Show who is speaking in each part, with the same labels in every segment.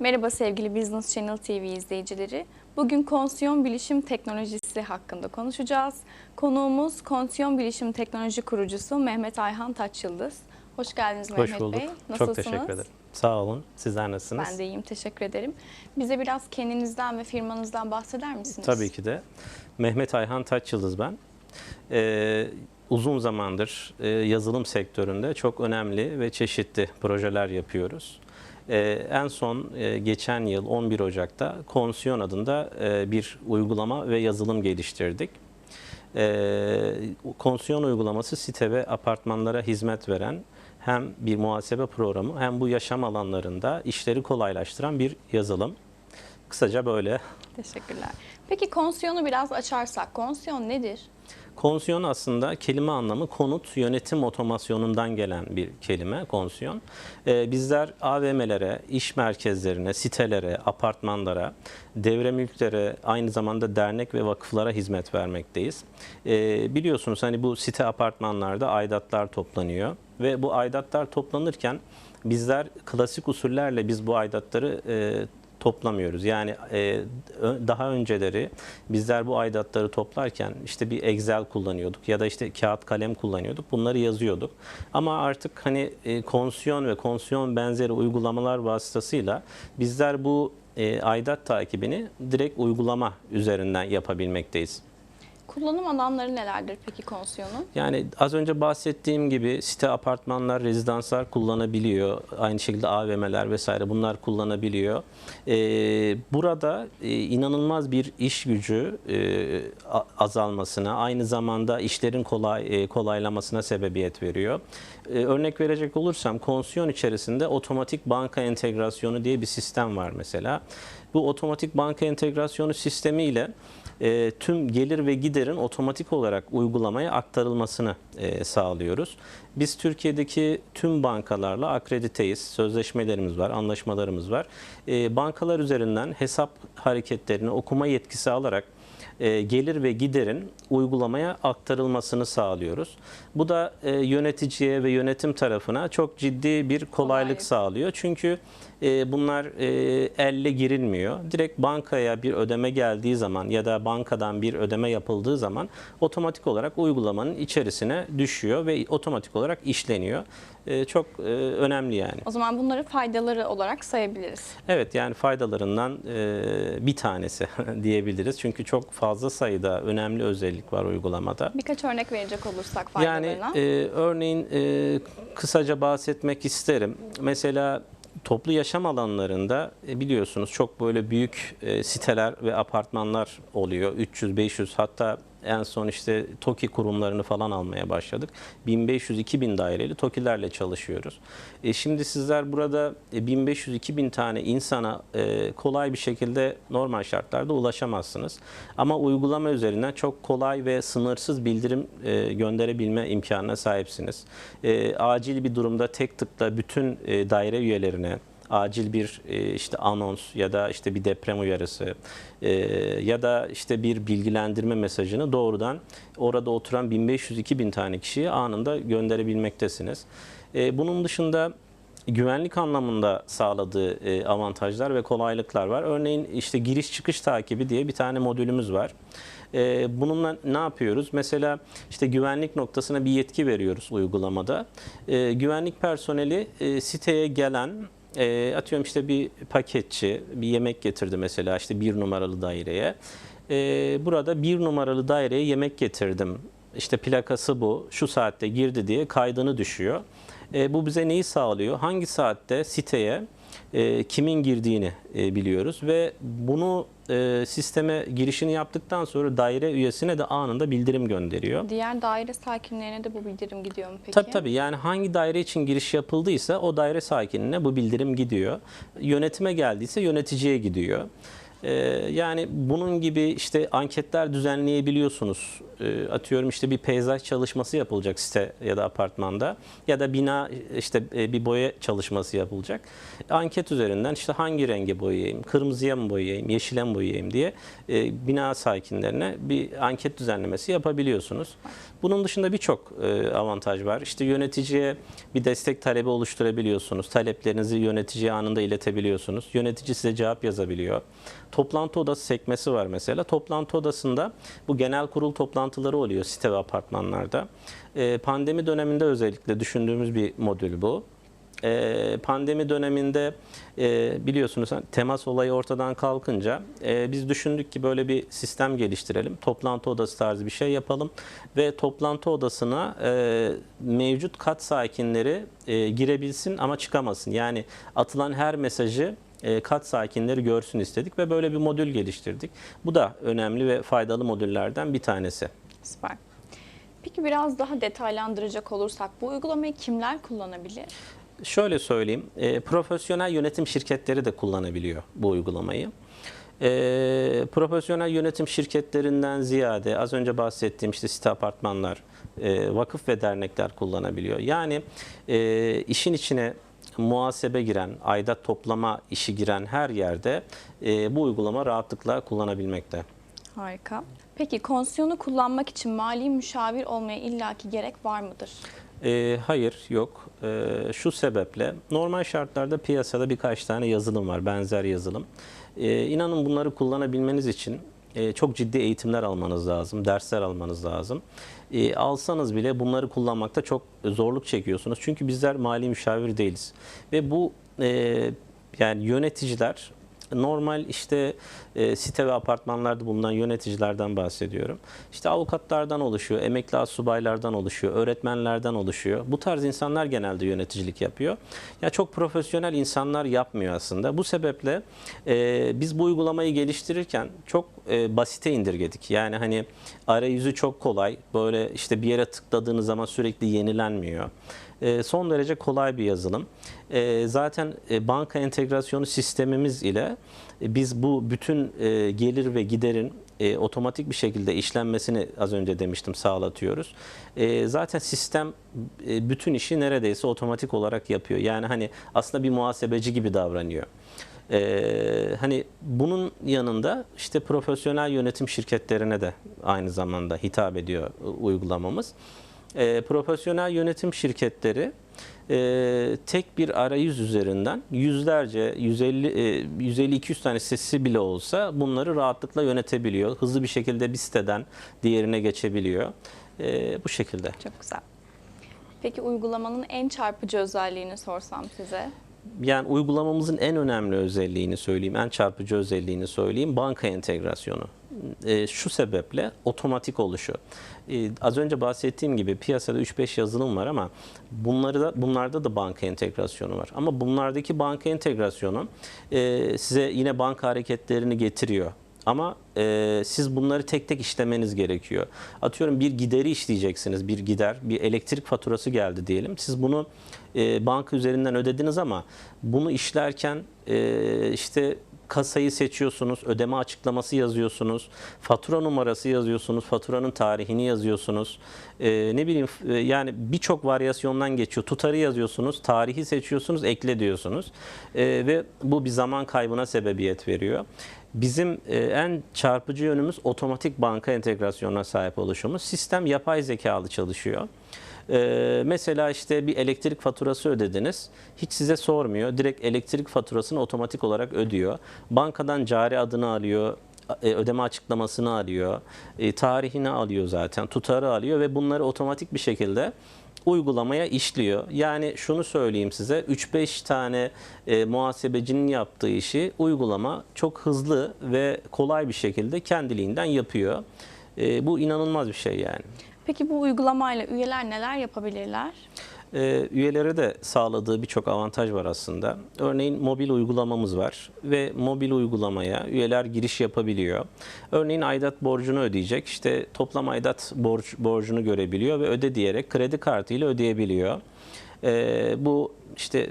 Speaker 1: Merhaba sevgili Business Channel TV izleyicileri. Bugün konsiyon bilişim teknolojisi hakkında konuşacağız. Konuğumuz konsiyon bilişim teknoloji kurucusu Mehmet Ayhan Taçyıldız. Hoş geldiniz
Speaker 2: Hoş
Speaker 1: Mehmet
Speaker 2: bulduk.
Speaker 1: Bey.
Speaker 2: Çok teşekkür ederim. Sağ olun. Sizler nasılsınız?
Speaker 1: Ben de iyiyim, teşekkür ederim. Bize biraz kendinizden ve firmanızdan bahseder misiniz?
Speaker 2: Tabii ki de. Mehmet Ayhan Taçyıldız ben. Ee, uzun zamandır e, yazılım sektöründe çok önemli ve çeşitli projeler yapıyoruz. Ee, en son e, geçen yıl 11 Ocak'ta Konsiyon adında e, bir uygulama ve yazılım geliştirdik. Ee, Konsiyon uygulaması site ve apartmanlara hizmet veren hem bir muhasebe programı hem bu yaşam alanlarında işleri kolaylaştıran bir yazılım. Kısaca böyle.
Speaker 1: Teşekkürler. Peki konsiyonu biraz açarsak, konsiyon nedir?
Speaker 2: Konsiyon aslında kelime anlamı konut yönetim otomasyonundan gelen bir kelime konsiyon. Ee, bizler AVM'lere, iş merkezlerine, sitelere, apartmanlara, devre mülklere, aynı zamanda dernek ve vakıflara hizmet vermekteyiz. Ee, biliyorsunuz hani bu site apartmanlarda aidatlar toplanıyor ve bu aidatlar toplanırken bizler klasik usullerle biz bu aidatları e, toplamıyoruz. Yani e, daha önceleri bizler bu aidatları toplarken işte bir Excel kullanıyorduk ya da işte kağıt kalem kullanıyorduk. Bunları yazıyorduk. Ama artık hani e, konsiyon ve konsiyon benzeri uygulamalar vasıtasıyla bizler bu e, aidat takibini direkt uygulama üzerinden yapabilmekteyiz.
Speaker 1: Kullanım alanları nelerdir peki konsiyonun?
Speaker 2: Yani az önce bahsettiğim gibi site apartmanlar, rezidanslar kullanabiliyor. Aynı şekilde AVM'ler vesaire bunlar kullanabiliyor. Ee, burada e, inanılmaz bir iş gücü e, azalmasına, aynı zamanda işlerin kolay e, kolaylamasına sebebiyet veriyor. Ee, örnek verecek olursam konsiyon içerisinde otomatik banka entegrasyonu diye bir sistem var mesela. Bu otomatik banka entegrasyonu sistemiyle e, tüm gelir ve giderin otomatik olarak uygulamaya aktarılmasını e, sağlıyoruz. Biz Türkiye'deki tüm bankalarla akrediteyiz. Sözleşmelerimiz var, anlaşmalarımız var. E, bankalar üzerinden hesap hareketlerini okuma yetkisi alarak e, gelir ve giderin uygulamaya aktarılmasını sağlıyoruz. Bu da e, yöneticiye ve yönetim tarafına çok ciddi bir kolaylık
Speaker 1: Kolaylık.
Speaker 2: sağlıyor. Çünkü e, bunlar e, elle girilmiyor. Direkt bankaya bir ödeme geldiği zaman ya da bankadan bir ödeme yapıldığı zaman otomatik olarak uygulamanın içerisine düşüyor ve otomatik olarak işleniyor. E, çok e, önemli yani.
Speaker 1: O zaman bunları faydaları olarak sayabiliriz.
Speaker 2: Evet yani faydalarından e, bir tanesi diyebiliriz. Çünkü çok fazla sayıda önemli özellik var uygulamada.
Speaker 1: Birkaç örnek verecek olursak
Speaker 2: Yani
Speaker 1: faydalarına.
Speaker 2: e, örneğin e, kısaca bahsetmek isterim. Mesela toplu yaşam alanlarında e, biliyorsunuz çok böyle büyük e, siteler ve apartmanlar oluyor. 300-500 hatta en son işte TOKİ kurumlarını falan almaya başladık. 1500-2000 daireli TOKİ'lerle çalışıyoruz. E, şimdi sizler burada e, 1500-2000 tane insana e, kolay bir şekilde normal şartlarda ulaşamazsınız. Ama uygulama üzerinden çok kolay ve sınırsız bildirim e, gönderebilme imkanına sahipsiniz. E, acil bir durumda tek tıkla bütün e, daire üyelerine acil bir e, işte anons ya da işte bir deprem uyarısı e, ya da işte bir bilgilendirme mesajını doğrudan orada oturan 1500-2000 tane kişiye anında gönderebilmektesiniz. E, bunun dışında güvenlik anlamında sağladığı e, avantajlar ve kolaylıklar var. Örneğin işte giriş çıkış takibi diye bir tane modülümüz var. E, Bununla ne yapıyoruz? Mesela işte güvenlik noktasına bir yetki veriyoruz uygulamada. E, Güvenlik personeli siteye gelen e, atıyorum işte bir paketçi bir yemek getirdi mesela işte bir numaralı daireye. E, burada bir numaralı daireye yemek getirdim. İşte plakası bu, şu saatte girdi diye kaydını düşüyor. E, bu bize neyi sağlıyor? Hangi saatte siteye e, kimin girdiğini e, biliyoruz ve bunu e, sisteme girişini yaptıktan sonra daire üyesine de anında bildirim gönderiyor.
Speaker 1: Diğer daire sakinlerine de bu bildirim gidiyor mu peki?
Speaker 2: Tabii tabii yani hangi daire için giriş yapıldıysa o daire sakinine bu bildirim gidiyor. Yönetime geldiyse yöneticiye gidiyor. Ee, yani bunun gibi işte anketler düzenleyebiliyorsunuz. Ee, atıyorum işte bir peyzaj çalışması yapılacak site ya da apartmanda ya da bina işte e, bir boya çalışması yapılacak. Anket üzerinden işte hangi renge boyayayım, kırmızıya mı boyayayım, yeşile mi boyayayım diye e, bina sakinlerine bir anket düzenlemesi yapabiliyorsunuz. Bunun dışında birçok e, avantaj var. İşte yöneticiye bir destek talebi oluşturabiliyorsunuz. Taleplerinizi yöneticiye anında iletebiliyorsunuz. Yönetici size cevap yazabiliyor. Toplantı odası sekmesi var mesela. Toplantı odasında bu genel kurul toplantıları oluyor site ve apartmanlarda. E, pandemi döneminde özellikle düşündüğümüz bir modül bu. E, pandemi döneminde e, biliyorsunuz temas olayı ortadan kalkınca e, biz düşündük ki böyle bir sistem geliştirelim. Toplantı odası tarzı bir şey yapalım ve toplantı odasına e, mevcut kat sakinleri girebilsin ama çıkamasın. Yani atılan her mesajı e, kat sakinleri görsün istedik ve böyle bir modül geliştirdik. Bu da önemli ve faydalı modüllerden bir tanesi.
Speaker 1: Süper. Peki biraz daha detaylandıracak olursak bu uygulamayı kimler kullanabilir?
Speaker 2: Şöyle söyleyeyim, e, profesyonel yönetim şirketleri de kullanabiliyor bu uygulamayı. E, profesyonel yönetim şirketlerinden ziyade az önce bahsettiğim işte site apartmanlar, e, vakıf ve dernekler kullanabiliyor. Yani e, işin içine muhasebe giren, aidat toplama işi giren her yerde e, bu uygulama rahatlıkla kullanabilmekte.
Speaker 1: Harika. Peki konsiyoну kullanmak için mali müşavir olmaya illaki gerek var mıdır?
Speaker 2: E, hayır, yok. E, şu sebeple normal şartlarda piyasada birkaç tane yazılım var, benzer yazılım. E, inanın bunları kullanabilmeniz için e, çok ciddi eğitimler almanız lazım, dersler almanız lazım. E, alsanız bile bunları kullanmakta çok zorluk çekiyorsunuz. Çünkü bizler mali müşavir değiliz. Ve bu e, yani yöneticiler normal işte e, site ve apartmanlarda bulunan yöneticilerden bahsediyorum. İşte avukatlardan oluşuyor, emekli asubaylardan oluşuyor, öğretmenlerden oluşuyor. Bu tarz insanlar genelde yöneticilik yapıyor. Ya çok profesyonel insanlar yapmıyor aslında. Bu sebeple e, biz bu uygulamayı geliştirirken çok e, basite indirgedik. Yani hani arayüzü çok kolay. Böyle işte bir yere tıkladığınız zaman sürekli yenilenmiyor. E, son derece kolay bir yazılım. E, zaten e, banka entegrasyonu sistemimiz ile e, biz bu bütün e, gelir ve giderin otomatik bir şekilde işlenmesini az önce demiştim sağlatıyoruz. Zaten sistem bütün işi neredeyse otomatik olarak yapıyor. Yani hani aslında bir muhasebeci gibi davranıyor. Ee, hani bunun yanında işte profesyonel yönetim şirketlerine de aynı zamanda hitap ediyor uygulamamız. Ee, profesyonel yönetim şirketleri e, tek bir arayüz üzerinden yüzlerce 150 e, 150-200 tane sitesi bile olsa bunları rahatlıkla yönetebiliyor. Hızlı bir şekilde bir siteden diğerine geçebiliyor. E, bu şekilde.
Speaker 1: Çok güzel. Peki uygulamanın en çarpıcı özelliğini sorsam size?
Speaker 2: Yani uygulamamızın en önemli özelliğini söyleyeyim, en çarpıcı özelliğini söyleyeyim, banka entegrasyonu. E, şu sebeple otomatik oluşu. E, az önce bahsettiğim gibi piyasada 3-5 yazılım var ama bunları da bunlarda da banka entegrasyonu var. Ama bunlardaki banka entegrasyonu e, size yine banka hareketlerini getiriyor. Ama e, siz bunları tek tek işlemeniz gerekiyor. Atıyorum bir gideri işleyeceksiniz, bir gider, bir elektrik faturası geldi diyelim. Siz bunu e, banka üzerinden ödediniz ama bunu işlerken e, işte kasayı seçiyorsunuz, ödeme açıklaması yazıyorsunuz, fatura numarası yazıyorsunuz, faturanın tarihini yazıyorsunuz. E, ne bileyim e, yani birçok varyasyondan geçiyor. Tutarı yazıyorsunuz, tarihi seçiyorsunuz, ekle diyorsunuz. E, ve bu bir zaman kaybına sebebiyet veriyor. Bizim e, en çarpıcı yönümüz otomatik banka entegrasyonuna sahip oluşumuz. Sistem yapay zekalı çalışıyor. Ee, mesela işte bir elektrik faturası ödediniz. Hiç size sormuyor. Direkt elektrik faturasını otomatik olarak ödüyor. Bankadan cari adını alıyor. e, Ödeme açıklamasını alıyor. e, tarihini alıyor zaten. Tutarı alıyor ve bunları otomatik bir şekilde uygulamaya işliyor. Yani şunu söyleyeyim size 3-5 tane e, muhasebecinin yaptığı işi uygulama çok hızlı ve kolay bir şekilde kendiliğinden yapıyor. E, bu inanılmaz bir şey yani.
Speaker 1: Peki bu uygulamayla üyeler neler yapabilirler?
Speaker 2: Ee, üyelere de sağladığı birçok avantaj var aslında. Örneğin mobil uygulamamız var ve mobil uygulamaya üyeler giriş yapabiliyor. Örneğin aidat borcunu ödeyecek. İşte toplam aidat borç, borcunu görebiliyor ve öde diyerek kredi kartıyla ödeyebiliyor. E, bu işte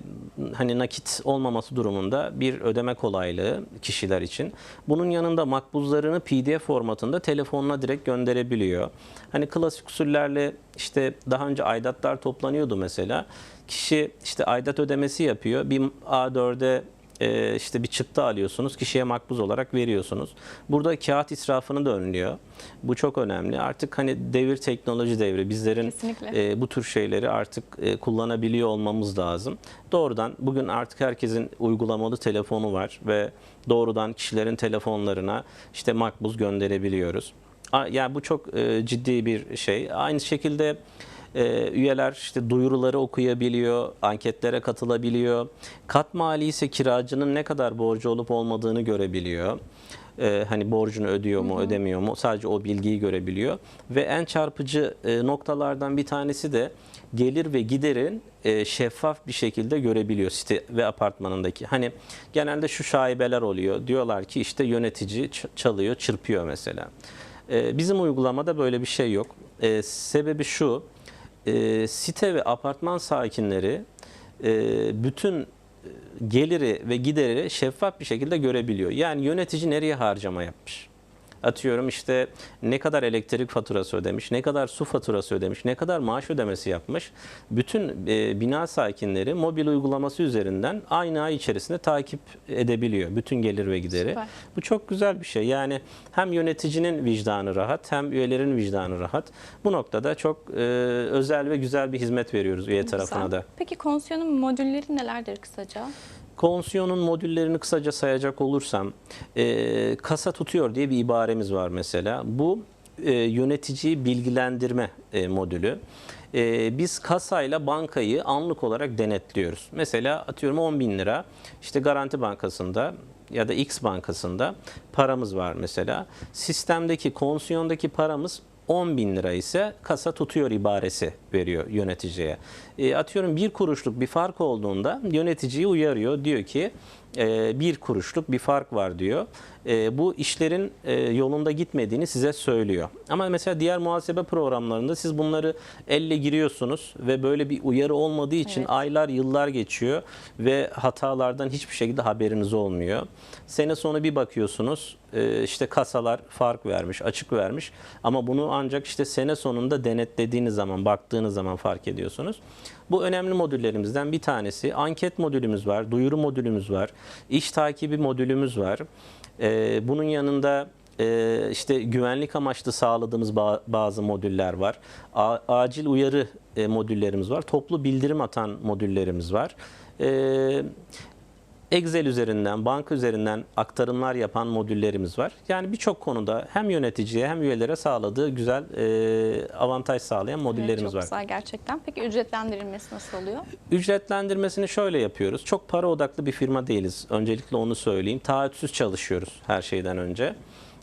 Speaker 2: hani nakit olmaması durumunda bir ödeme kolaylığı kişiler için. Bunun yanında makbuzlarını PDF formatında telefonuna direkt gönderebiliyor. Hani klasik usullerle işte daha önce aidatlar toplanıyordu mesela. Kişi işte aidat ödemesi yapıyor. Bir A4'e e, işte bir çıktı alıyorsunuz, kişiye makbuz olarak veriyorsunuz. Burada kağıt israfını da önlüyor. Bu çok önemli. Artık hani devir teknoloji devri. Bizlerin
Speaker 1: Kesinlikle.
Speaker 2: e, bu tür şeyleri artık e, kullanabiliyor olmamız lazım. Doğrudan bugün artık herkesin uygulamalı telefonu var ve doğrudan kişilerin telefonlarına işte makbuz gönderebiliyoruz. A- Yani bu çok e, ciddi bir şey. Aynı şekilde e, üyeler işte duyuruları okuyabiliyor, anketlere katılabiliyor. Kat mali ise kiracının ne kadar borcu olup olmadığını görebiliyor. E, hani borcunu ödüyor mu, ödemiyor mu? Sadece o bilgiyi görebiliyor. Ve en çarpıcı e, noktalardan bir tanesi de gelir ve giderin e, şeffaf bir şekilde görebiliyor site ve apartmanındaki. Hani genelde şu şaibeler oluyor. Diyorlar ki işte yönetici çalıyor, çırpıyor mesela. E, bizim uygulamada böyle bir şey yok. E, sebebi şu, e, site ve apartman sakinleri e, bütün e, geliri ve gideri şeffaf bir şekilde görebiliyor. Yani yönetici nereye harcama yapmış? Atıyorum işte ne kadar elektrik faturası ödemiş, ne kadar su faturası ödemiş, ne kadar maaş ödemesi yapmış. Bütün e, bina sakinleri mobil uygulaması üzerinden aynı ay içerisinde takip edebiliyor bütün gelir ve gideri.
Speaker 1: Süper.
Speaker 2: Bu çok güzel bir şey. Yani hem yöneticinin vicdanı rahat hem üyelerin vicdanı rahat. Bu noktada çok e, özel ve güzel bir hizmet veriyoruz üye tarafına da.
Speaker 1: Peki Konsiyon'un modülleri nelerdir kısaca?
Speaker 2: Konsiyonun modüllerini kısaca sayacak olursam, e, kasa tutuyor diye bir ibaremiz var mesela. Bu e, yöneticiyi bilgilendirme e, modülü. E, biz kasayla bankayı anlık olarak denetliyoruz. Mesela atıyorum 10 bin lira işte Garanti Bankası'nda ya da X bankasında paramız var mesela. Sistemdeki konsiyondaki paramız 10 bin lira ise kasa tutuyor ibaresi veriyor yöneticiye. E, atıyorum bir kuruşluk bir fark olduğunda yöneticiyi uyarıyor. Diyor ki e, bir kuruşluk bir fark var diyor. E, bu işlerin e, yolunda gitmediğini size söylüyor. Ama mesela diğer muhasebe programlarında siz bunları elle giriyorsunuz ve böyle bir uyarı olmadığı için
Speaker 1: Evet.
Speaker 2: aylar yıllar geçiyor ve hatalardan hiçbir şekilde haberiniz olmuyor. Sene sonu bir bakıyorsunuz e, işte kasalar fark vermiş, açık vermiş ama bunu ancak işte sene sonunda denetlediğiniz zaman, baktığınız zaman fark ediyorsunuz. Bu önemli modüllerimizden bir tanesi. Anket modülümüz var, duyuru modülümüz var, iş takibi modülümüz var. E, bunun yanında e, işte güvenlik amaçlı sağladığımız ba- bazı modüller var. Acil uyarı e, modüllerimiz var. Toplu bildirim atan modüllerimiz var. E, Excel üzerinden, banka üzerinden aktarımlar yapan modüllerimiz var. Yani birçok konuda hem yöneticiye hem üyelere sağladığı güzel e, avantaj sağlayan modüllerimiz
Speaker 1: Evet, çok
Speaker 2: var.
Speaker 1: güzel gerçekten. Peki ücretlendirilmesi nasıl oluyor?
Speaker 2: Ücretlendirmesini şöyle yapıyoruz. Çok para odaklı bir firma değiliz. Öncelikle onu söyleyeyim. Taahhütsüz çalışıyoruz her şeyden önce.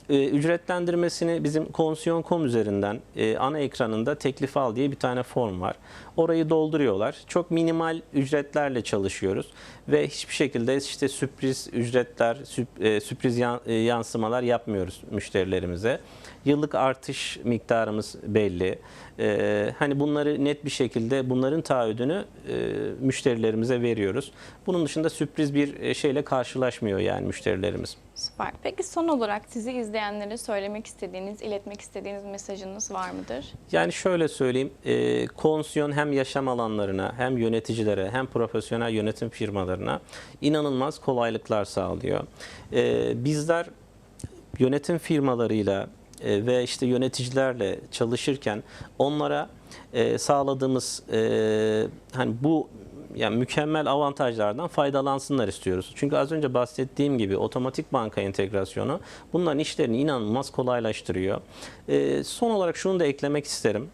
Speaker 2: Ee, ücretlendirmesini bizim konsiyon.com üzerinden e, ana ekranında teklif al diye bir tane form var. Orayı dolduruyorlar. Çok minimal ücretlerle çalışıyoruz ve hiçbir şekilde işte sürpriz ücretler, e, sürpriz e, yansımalar yapmıyoruz müşterilerimize. Yıllık artış miktarımız belli. Ee, hani bunları net bir şekilde bunların taahhüdünü e, müşterilerimize veriyoruz. Bunun dışında sürpriz bir e, şeyle karşılaşmıyor yani müşterilerimiz.
Speaker 1: Süper. Peki son olarak sizi izleyenlere söylemek istediğiniz, iletmek istediğiniz mesajınız var mıdır?
Speaker 2: Yani şöyle söyleyeyim, e, konsiyon hem yaşam alanlarına hem yöneticilere hem profesyonel yönetim firmalarına inanılmaz kolaylıklar sağlıyor. E, bizler yönetim firmalarıyla e, ve işte yöneticilerle çalışırken onlara e, sağladığımız e, hani bu yani mükemmel avantajlardan faydalansınlar istiyoruz. Çünkü az önce bahsettiğim gibi otomatik banka entegrasyonu bunların işlerini inanılmaz kolaylaştırıyor. E, son olarak şunu da eklemek isterim.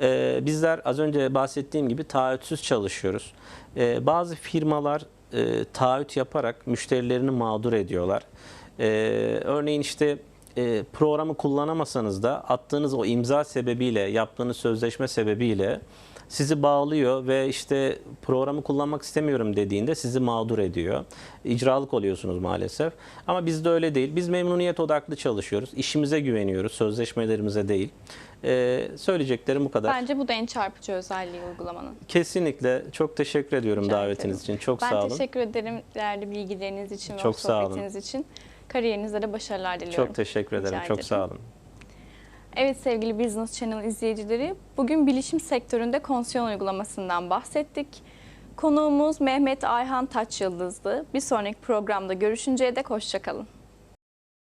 Speaker 2: E, bizler az önce bahsettiğim gibi taahhütsüz çalışıyoruz. E, bazı firmalar e, taahhüt yaparak müşterilerini mağdur ediyorlar. E, örneğin işte e, programı kullanamasanız da attığınız o imza sebebiyle, yaptığınız sözleşme sebebiyle sizi bağlıyor ve işte programı kullanmak istemiyorum dediğinde sizi mağdur ediyor. İcralık oluyorsunuz maalesef. Ama bizde öyle değil. Biz memnuniyet odaklı çalışıyoruz. İşimize güveniyoruz, sözleşmelerimize değil. Ee, söyleyeceklerim bu kadar.
Speaker 1: Bence bu da en çarpıcı özelliği uygulamanın.
Speaker 2: Kesinlikle çok teşekkür ediyorum
Speaker 1: Rica
Speaker 2: davetiniz
Speaker 1: ederim.
Speaker 2: için. Çok
Speaker 1: ben
Speaker 2: sağ olun.
Speaker 1: teşekkür ederim değerli bilgileriniz için ve
Speaker 2: Çok sağ olun.
Speaker 1: sohbetiniz için. Kariyerinizde de başarılar diliyorum.
Speaker 2: Çok teşekkür ederim.
Speaker 1: Rica
Speaker 2: Çok
Speaker 1: ederim.
Speaker 2: sağ olun.
Speaker 1: Evet sevgili Business Channel izleyicileri, bugün bilişim sektöründe konsiyon uygulamasından bahsettik. Konuğumuz Mehmet Ayhan Taç Yıldız'dı. Bir sonraki programda görüşünceye dek hoşçakalın.